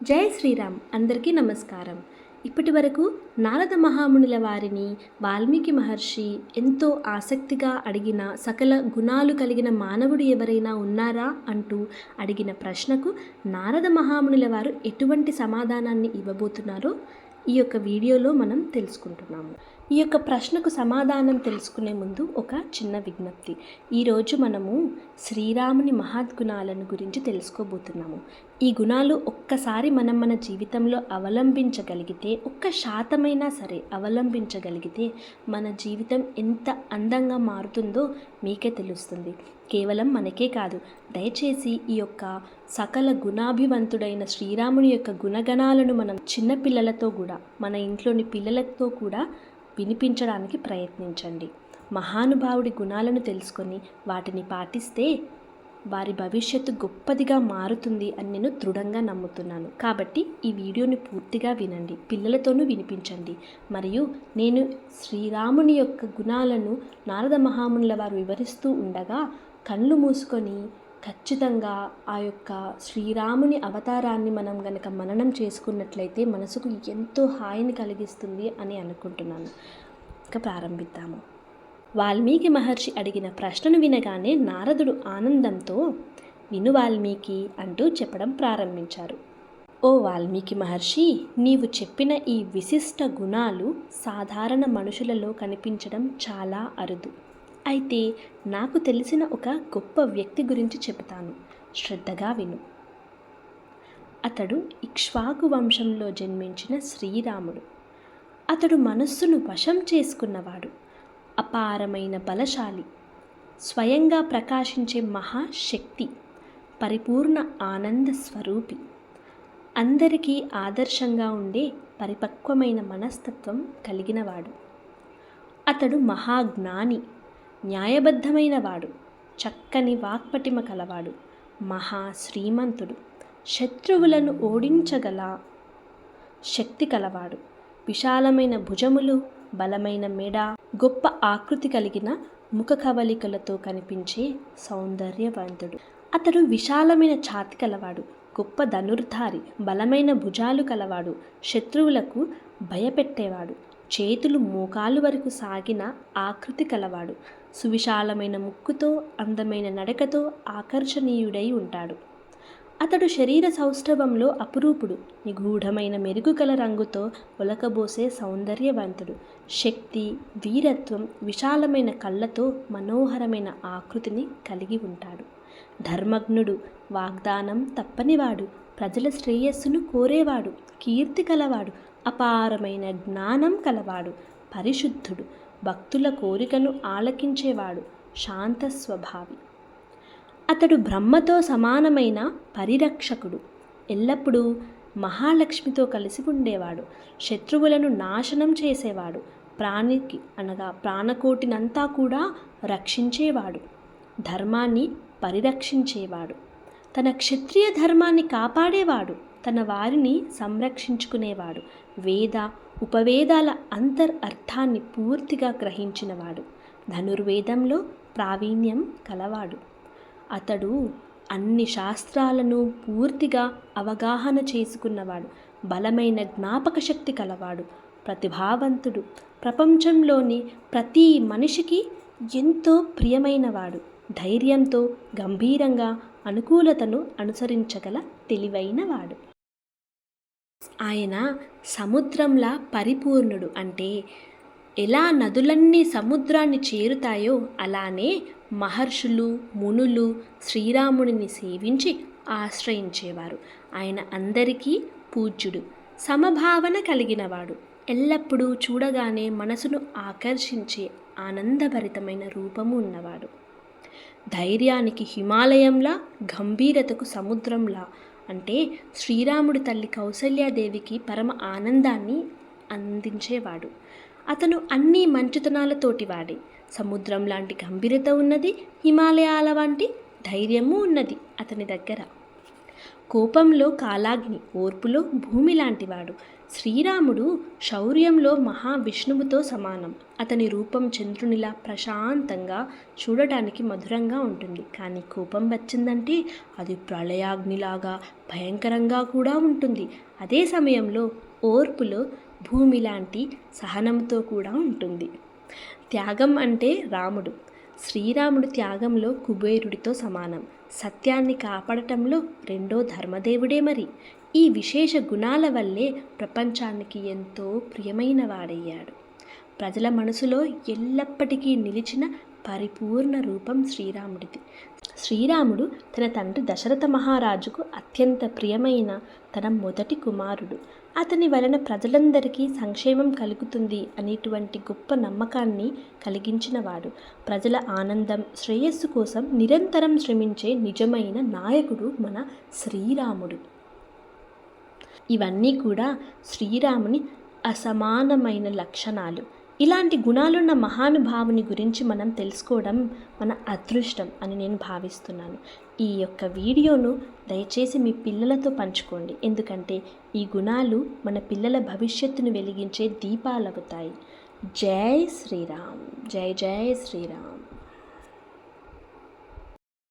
జై శ్రీరామ్. అందరికీ నమస్కారం. ఇప్పటి వరకు నారద మహామునుల వారిని వాల్మీకి మహర్షి ఎంతో ఆసక్తిగా అడిగిన సకల గుణాలు కలిగిన మానవుడు ఎవరైనా ఉన్నారా అంటూ అడిగిన ప్రశ్నకు నారద మహామునుల వారు ఎటువంటి సమాధానాన్ని ఇవ్వబోతున్నారో ఈ యొక్క వీడియోలో మనం తెలుసుకుంటున్నాము. ఈ యొక్క ప్రశ్నకు సమాధానం తెలుసుకునే ముందు ఒక చిన్న విజ్ఞప్తి. ఈరోజు మనము శ్రీరాముని మహద్గుణాలను గురించి తెలుసుకోబోతున్నాము. ఈ గుణాలు ఒక్కసారి మనం మన జీవితంలో అవలంబించగలిగితే ఒక్క శాతమైనా సరే అవలంబించగలిగితే మన జీవితం ఎంత అందంగా మారుతుందో మీకే తెలుస్తుంది. కేవలం మనకే కాదు దయచేసి ఈ యొక్క సకల గుణాభివంతుడైన శ్రీరాముని యొక్క గుణగణాలను మనం చిన్నపిల్లలతో కూడా మన ఇంట్లోని పిల్లలతో కూడా వినిపించడానికి ప్రయత్నించండి. మహానుభావుడి గుణాలను తెలుసుకొని వాటిని పాటిస్తే వారి భవిష్యత్తు గొప్పదిగా మారుతుంది అని నేను దృఢంగా నమ్ముతున్నాను. కాబట్టి ఈ వీడియోని పూర్తిగా వినండి. పిల్లలతోనూ వినిపించండి. మరియు నేను శ్రీరాముని యొక్క గుణాలను నారద మహామునుల వారు వివరిస్తూ ఉండగా కళ్ళు మూసుకొని ఖచ్చితంగా ఆ యొక్క శ్రీరాముని అవతారాన్ని మనం గనక మననం చేసుకున్నట్లయితే మనసుకు ఎంతో హాయిని కలిగిస్తుంది అని అనుకుంటున్నాను. ఇక ప్రారంభిద్దాము. వాల్మీకి మహర్షి అడిగిన ప్రశ్నను వినగానే నారదుడు ఆనందంతో విను వాల్మీకి అంటూ చెప్పడం ప్రారంభించారు. ఓ వాల్మీకి మహర్షి నీవు చెప్పిన ఈ విశిష్ట గుణాలు సాధారణ మనుషులలో కనిపించడం చాలా అరుదు. అయితే నాకు తెలిసిన ఒక గొప్ప వ్యక్తి గురించి చెబుతాను. శ్రద్ధగా విను. అతడు ఇక్ష్వాకు వంశంలో జన్మించిన శ్రీరాముడు. అతడు మనస్సును వశం చేసుకున్నవాడు. అపారమైన బలశాలి. స్వయంగా ప్రకాశించే మహాశక్తి. పరిపూర్ణ ఆనంద స్వరూపి. అందరికీ ఆదర్శంగా ఉండే పరిపక్వమైన మనస్తత్వం కలిగినవాడు. అతడు మహాజ్ఞాని. న్యాయబద్ధమైన వాడు చక్కని వాక్పటిమ కలవాడు మహా శ్రీమంతుడు. శత్రువులను ఓడించగల శక్తి కలవాడు. విశాలమైన భుజములు బలమైన మెడ గొప్ప ఆకృతి కలిగిన ముఖ కవలికలతో కనిపించే సౌందర్యవంతుడు. అతడు విశాలమైన ఛాతి కలవాడు గొప్ప ధనుర్ధారి బలమైన భుజాలు కలవాడు శత్రువులకు భయపెట్టేవాడు. చేతులు మోకాలు వరకు సాగిన ఆకృతి కలవాడు. సువిశాలమైన ముక్కుతో అందమైన నడకతో ఆకర్షణీయుడై ఉంటాడు. అతడు శరీర సౌష్ఠవంలో అపురూపుడు నిగూఢమైన మెరుగుగల రంగుతో ఒలకబోసే సౌందర్యవంతుడు. శక్తి వీరత్వం విశాలమైన కళ్ళతో మనోహరమైన ఆకృతిని కలిగి ఉంటాడు. ధర్మజ్ఞుడు వాగ్దానం తప్పనివాడు ప్రజల శ్రేయస్సును కోరేవాడు కీర్తి కలవాడు అపారమైన జ్ఞానం కలవాడు పరిశుద్ధుడు. భక్తుల కోరికను ఆలకించేవాడు శాంత స్వభావి అతడు బ్రహ్మతో సమానమైన పరిరక్షకుడు. ఎల్లప్పుడూ మహాలక్ష్మితో కలిసి ఉండేవాడు. శత్రువులను నాశనం చేసేవాడు. ప్రాణికి అనగా ప్రాణకోటినంతా కూడా రక్షించేవాడు. ధర్మాన్ని పరిరక్షించేవాడు. తన క్షత్రియ ధర్మాన్ని కాపాడేవాడు. తన వారిని సంరక్షించుకునేవాడు. వేద ఉపవేదాల అంతర్ అర్థాన్ని పూర్తిగా గ్రహించినవాడు. ధనుర్వేదంలో ప్రావీణ్యం కలవాడు. అతడు అన్ని శాస్త్రాలను పూర్తిగా అవగాహన చేసుకున్నవాడు. బలమైన జ్ఞాపక శక్తి కలవాడు. ప్రతిభావంతుడు. ప్రపంచంలోని ప్రతి మనిషికి ఎంతో ప్రియమైనవాడు. ధైర్యంతో గంభీరంగా అనుకూలతను అనుసరించగల తెలివైనవాడు. ఆయన సముద్రంలా పరిపూర్ణుడు. అంటే ఎలా నదులన్నీ సముద్రాన్ని చేరుతాయో అలానే మహర్షులు మునులు శ్రీరాముడిని సేవించి ఆశ్రయించేవారు. ఆయన అందరికీ పూజ్యుడు సమభావన కలిగినవాడు. ఎల్లప్పుడూ చూడగానే మనసును ఆకర్షించే ఆనందభరితమైన రూపము ఉన్నవాడు. ధైర్యానికి హిమాలయంలా గంభీరతకు సముద్రంలా అంటే శ్రీరాముడి తల్లి కౌసల్యాదేవికి పరమ ఆనందాన్ని అందించేవాడు. అతను అన్ని మంచితనాలతోటి వాడి. సముద్రం లాంటి గంభీరత ఉన్నది హిమాలయాల వంటి ధైర్యము ఉన్నది అతని దగ్గర. కోపంలో కాలాగ్ని ఓర్పులో భూమి లాంటివాడు శ్రీరాముడు శౌర్యంలో మహావిష్ణువుతో సమానం. అతని రూపం చంద్రునిలా ప్రశాంతంగా చూడటానికి మధురంగా ఉంటుంది. కానీ కోపం వచ్చిందంటే అది ప్రళయాగ్నిలాగా భయంకరంగా కూడా ఉంటుంది. అదే సమయంలో ఓర్పులో భూమి లాంటి సహనంతో కూడా ఉంటుంది. త్యాగం అంటే రాముడు. శ్రీరాముడు త్యాగంలో కుబేరుడితో సమానం. సత్యాన్ని కాపాడటంలో రెండో ధర్మదేవుడే మరి. ఈ విశేష గుణాల వల్లే ప్రపంచానికి ఎంతో ప్రియమైన వాడయ్యాడు. ప్రజల మనసులో ఎల్లప్పటికీ నిలిచిన పరిపూర్ణ రూపం శ్రీరాముడిది. శ్రీరాముడు తన తండ్రి దశరథ మహారాజుకు అత్యంత ప్రియమైన తన మొదటి కుమారుడు. అతని వలన ప్రజలందరికీ సంక్షేమం కలుగుతుంది అనేటువంటి గొప్ప నమ్మకాన్ని కలిగించినవాడు. ప్రజల ఆనందం శ్రేయస్సు కోసం నిరంతరం శ్రమించే నిజమైన నాయకుడు మన శ్రీరాముడు. ఇవన్నీ కూడా శ్రీరాముని అసమానమైన లక్షణాలు. ఇలాంటి గుణాలున్న మహానుభావుని గురించి మనం తెలుసుకోవడం మన అదృష్టం అని నేను భావిస్తున్నాను. ఈ యొక్క వీడియోను దయచేసి మీ పిల్లలతో పంచుకోండి. ఎందుకంటే ఈ గుణాలు మన పిల్లల భవిష్యత్తును వెలిగించే దీపాలవుతాయి. జై శ్రీరామ్. జై జై శ్రీరామ్.